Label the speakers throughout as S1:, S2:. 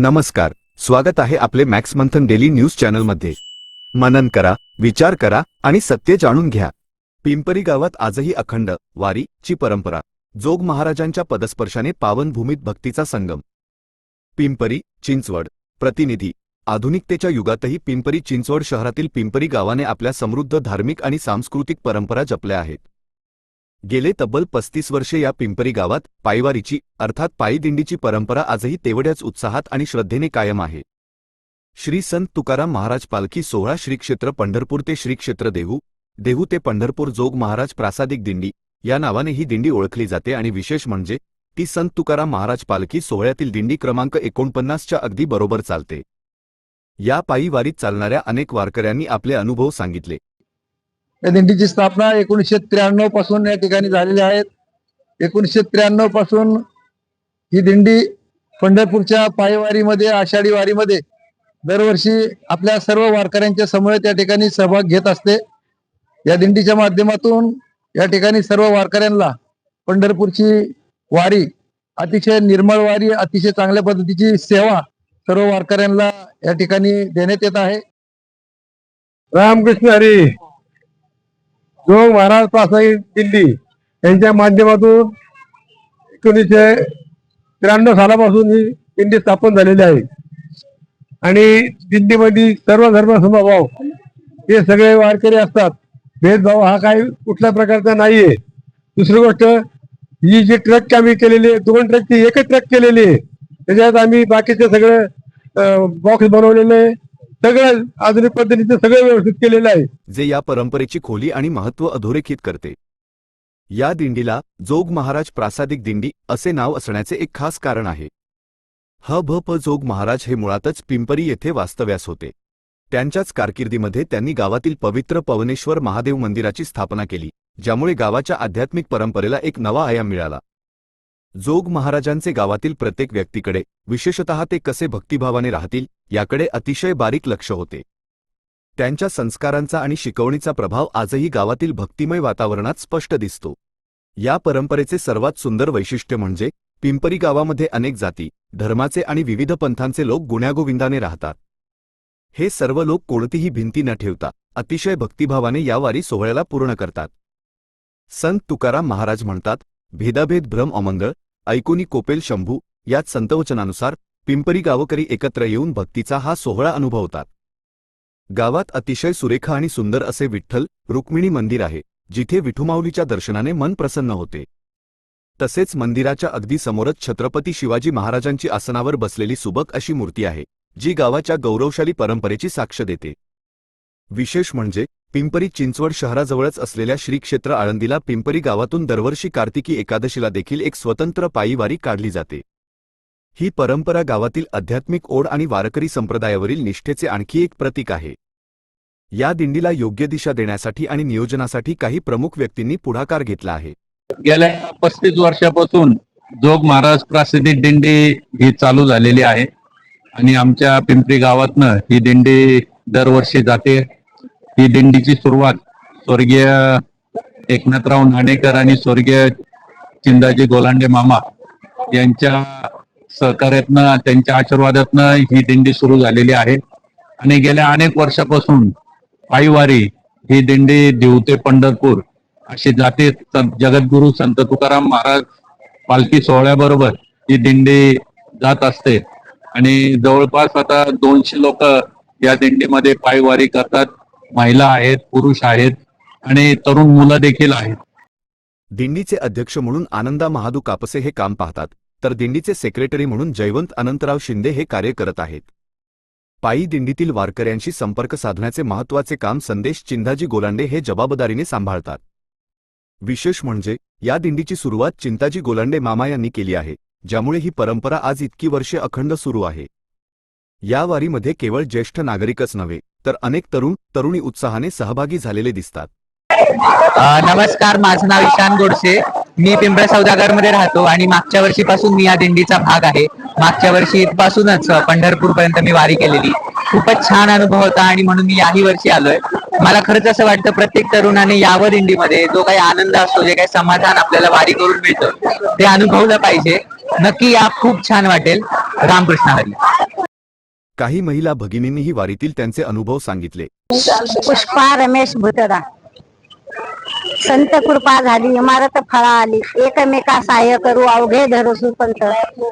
S1: नमस्कार स्वागत आहे आपले मॅक्स मंथन डेली न्यूज चॅनलमध्ये. मनन करा विचार करा आणि सत्य जाणून घ्या. पिंपरी गावात आजही अखंड वारी ची परंपरा जोग महाराजांच्या पदस्पर्शाने पावनभूमीत भक्तीचा संगम. पिंपरी चिंचवड प्रतिनिधी आधुनिकतेच्या युगातही पिंपरी चिंचवड शहरातील पिंपरी गावाने आपल्या समृद्ध धार्मिक आणि सांस्कृतिक परंपरा जपल्या आहेत. गेले तब्बल पस्तीस वर्षे या पिंपरी गावात पायवारीची अर्थात पायीदिंडीची परंपरा आजही तेवढ्याच उत्साहात आणि श्रद्धेने कायम आहे. श्री संत तुकाराम महाराज पालखी सोहळा श्रीक्षेत्र पंढरपूर ते श्रीक्षेत्र देहू देहू ते पंढरपूर जोग महाराज प्रासादिक दिंडी या नावाने ही दिंडी ओळखली जाते आणि विशेष म्हणजे ती संत तुकाराम महाराज पालखी सोहळ्यातील दिंडी क्रमांक एकोणपन्नासच्या अगदी बरोबर चालते. या पायी वारीत चालणाऱ्या अनेक वारकऱ्यांनी आपले अनुभव सांगितले.
S2: या दिंडीची स्थापना एकोणीसशे त्र्याण्णवपासून या ठिकाणी झालेली आहेत एकोणीसशे त्र्याण्णवपासून ही दिंडी पंढरपूरच्या पायवारीमध्ये आषाढी वारीमध्ये दरवर्षी आपल्या सर्व वारकऱ्यांच्या समवेत या ठिकाणी सहभाग घेत असते. या दिंडीच्या माध्यमातून या ठिकाणी सर्व वारकऱ्यांना पंढरपूरची वारी अतिशय निर्मळ वारी अतिशय चांगल्या पद्धतीची सेवा सर्व वारकऱ्यांना या ठिकाणी देण्यात येत आहे.
S3: रामकृष्ण हरी! जो महाराज प्रासाई दिल्ली यांच्या माध्यमातून एकोणीसशे त्र्याण्णव सालापासून ही दिंडी स्थापन झालेली आहे. आणि दिंडीमध्ये सर्व धर्म समभाव हे सगळे वारकरी असतात. भेदभाव हा काही कुठल्या प्रकारचा नाहीये. दुसरी गोष्ट ही जी ट्रक आम्ही केलेली आहे दोन ट्रकची एकच ट्रक केलेली आहे त्याच्यात आम्ही बाकीचे सगळे बॉक्स बनवलेले आहे. सगळं आधुनिक पद्धतीचं सगळं व्यवस्थित केलेलं आहे.
S1: जे या परंपरेची खोली आणि महत्त्व अधोरेखित करते. या दिंडीला जोग महाराज प्रासादिक दिंडी असे नाव असण्याचे एक खास कारण आहे. ह भ प जोग महाराज हे मुळातच पिंपरी येथे वास्तव्यास होते. त्यांच्याच कारकिर्दीमध्ये त्यांनी गावातील पवित्र पवनेश्वर महादेव मंदिराची स्थापना केली ज्यामुळे गावाच्या आध्यात्मिक परंपरेला एक नवा आयाम मिळाला. जोग महाराजांचे गावातील प्रत्येक व्यक्तीकडे विशेषतः ते कसे भक्तिभावाने राहतील याकडे अतिशय बारीक लक्ष होते. त्यांच्या संस्कारांचा आणि शिकवणीचा प्रभाव आजही गावातील भक्तिमय वातावरणात स्पष्ट दिसतो. या परंपरेचे सर्वात सुंदर वैशिष्ट्य म्हणजे पिंपरी गावामध्ये अनेक जाती धर्माचे आणि विविध पंथांचे लोक गुण्यागोविंदाने राहतात. हे सर्व लोक कोणतीही भिंती न ठेवता अतिशय भक्तिभावाने या वारी सोहळ्याला पूर्ण करतात. संत तुकाराम महाराज म्हणतात भेदाभेद भ्रम अमंगळ ऐकुनी कोपेल शंभू यात संतवचनानुसार पिंपरी गावकरी एकत्र येऊन भक्तीचा हा सोहळा अनुभवतात. गावात अतिशय सुरेखा आणि सुंदर असे विठ्ठल रुक्मिणी मंदिर आहे जिथे विठुमाऊलीच्या दर्शनाने मन प्रसन्न होते. तसेच मंदिराच्या अगदी समोरच छत्रपती शिवाजी महाराजांची आसनावर बसलेली सुबक अशी मूर्ती आहे जी गावाच्या गौरवशाली परंपरेची साक्ष देते. विशेष म्हणजे पिंपरी चिंचवड शहराजवळच असलेल्या श्री क्षेत्र आळंदीला पिंपरी गावातून दरवर्षी कार्तिकी एकादशीला देखील एक स्वतंत्र पायीवारी काढली जाते. ही परंपरा गावातील आध्यात्मिक ओढ आणि वारकरी संप्रदायावरील निष्ठेचे आणखी एक प्रतीक आहे. या दिंडीला योग्य दिशा देण्यासाठी आणि नियोजनासाठी काही प्रमुख व्यक्तींनी पुढाकार घेतला आहे.
S4: गेल्या पस्तीस वर्षापासून जोग महाराज प्रासिद्धिक दिंडी ही चालू झालेली आहे. आणि आमच्या पिंपरी गावातनं ही दिंडी दरवर्षी जाते. ही दिंडीची सुरुवात स्वर्गीय एकनाथराव नाणेकर आणि स्वर्गीय चिंदाजी गोलांडे मामा यांच्या सहकार्यातनं त्यांच्या आशीर्वादातनं ही दिंडी सुरू झालेली आहे. आणि गेल्या अनेक वर्षापासून पायीवारी ही दिंडी दिवते पंढरपूर अशी जाते. जगद्गुरु संत तुकाराम महाराज पालखी सोहळ्याबरोबर ही दिंडी जात असते. आणि जवळपास आता दोनशे लोक या दिंडीमध्ये पायवारी करतात. महिला आहेत पुरुष आहेत आणि तरुण मुलं देखील आहेत.
S1: दिंडीचे अध्यक्ष म्हणून आनंदा महादू कापसे हे काम पाहतात तर दिंडीचे सेक्रेटरी म्हणून जयवंत अनंतराव शिंदे हे कार्य करत आहेत. पायी दिंडीतील वारकऱ्यांशी संपर्क साधण्याचे महत्त्वाचे काम संदेश चिंधाजी गोलांडे हे जबाबदारीने सांभाळतात. विशेष म्हणजे या दिंडीची सुरुवात चिंताजी गोलांडे मामा यांनी केली आहे ज्यामुळे ही परंपरा आज इतकी वर्षे अखंड सुरू आहे. या वारीमध्ये केवळ ज्येष्ठ नागरिकच नव्हे तर अनेक तरुण तरुणी उत्साहाने सहभागी झालेले दिसतात.
S5: नमस्कार माझं नाव ईशान गोडसे. मी पिंपळ सौदागरमध्ये राहतो आणि मागच्या वर्षीपासून मी या दिंडीचा भाग आहे. मागच्या वर्षी पासूनच पंढरपूर पर्यंत मी वारी केलेली. खूपच छान अनुभव होता आणि म्हणून मी याही वर्षी आलोय. मला खरंच असं वाटतं प्रत्येक तरुणाने यावं दिंडीमध्ये जो काही आनंद असतो जे काही समाधान आपल्याला वारी करून मिळतं ते अनुभवलं पाहिजे. नक्की या खूप छान वाटेल. रामकृष्ण हरी.
S1: काही महिला भगिनींनीही वारीतील त्यांचे अनुभव सांगितले.
S6: पुष्पा रमेश भुतडा संत कृपा झाली इमारत फळा आली एकमेका सहाय्य करू अवघे धरू सुपंत.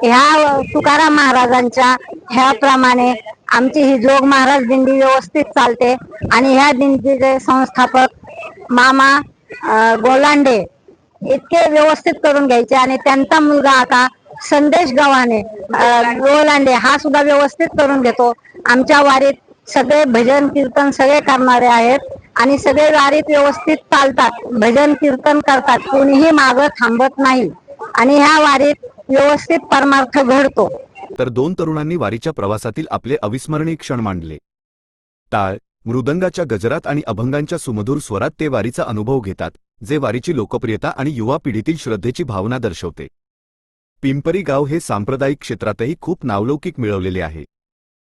S6: ह्या तुकाराम महाराजांच्या ह्याप्रमाणे आमची ही जोग महाराज दिंडी व्यवस्थित चालते आणि ह्या दिंडीचे संस्थापक मामा गोलांडे इतके व्यवस्थित करून घ्यायचे आणि त्यांचा मुलगा आता संदेश गव्हाणे गोलांडे हा सुद्धा व्यवस्थित करून घेतो आमच्या वारीत सगळे भजन कीर्तन सगळे करणारे आहेत आणि सगळे वारीत व्यवस्थित चालतात. भजन कीर्तन करतात. कोणीही मागं थांबत नाही आणि ह्या वारीत व्यवस्थित परमार्थ घडतो.
S1: तर दोन तरुणांनी वारीच्या प्रवासातील आपले अविस्मरणीय क्षण मांडले. टाळ मृदंगाच्या गजरात आणि अभंगांच्या सुमधुर स्वरात ते वारीचा अनुभव घेतात जे वारीची लोकप्रियता आणि युवा पिढीतील श्रद्धेची भावना दर्शवते. पिंपरी गाव हे सांप्रदायिक क्षेत्रातही खूप नावलौकिक मिळवलेले आहे.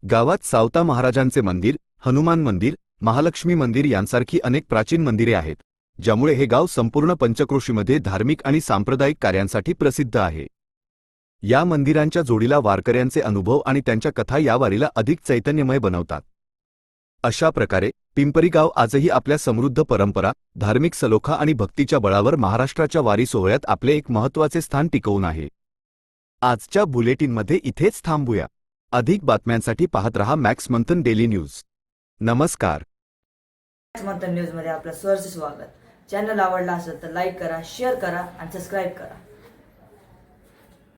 S1: गावात सावता महाराजांचे मंदिर हनुमान मंदिर महालक्ष्मी मंदिर यांसारखी अनेक प्राचीन मंदिरे आहेत ज्यामुळे हे गाव संपूर्ण पंचक्रोशीमध्ये धार्मिक आणि सांप्रदायिक कार्यांसाठी प्रसिद्ध आहे. या मंदिरांच्या जोडीला वारकऱ्यांचे अनुभव आणि त्यांच्या कथा या वारीला अधिक चैतन्यमय बनवतात. अशा प्रकारे पिंपरी गाव आजही आपल्या समृद्ध परंपरा धार्मिक सलोखा आणि भक्तीच्या बळावर महाराष्ट्राच्या वारी सोहळ्यात आपले एक महत्त्वाचे स्थान टिकवून आहे. आजच्या बुलेटिनमध्ये इथेच थांबूया. अधिक बातम्यांसाठी पाहत रहा मॅक्स मंथन डेली न्यूज. नमस्कार.
S7: मॅक्स मंथन न्यूजमध्ये आपलं स्वागत. चॅनल आवडला असेल तर लाईक करा शेअर करा आणि सबस्क्राईब करा.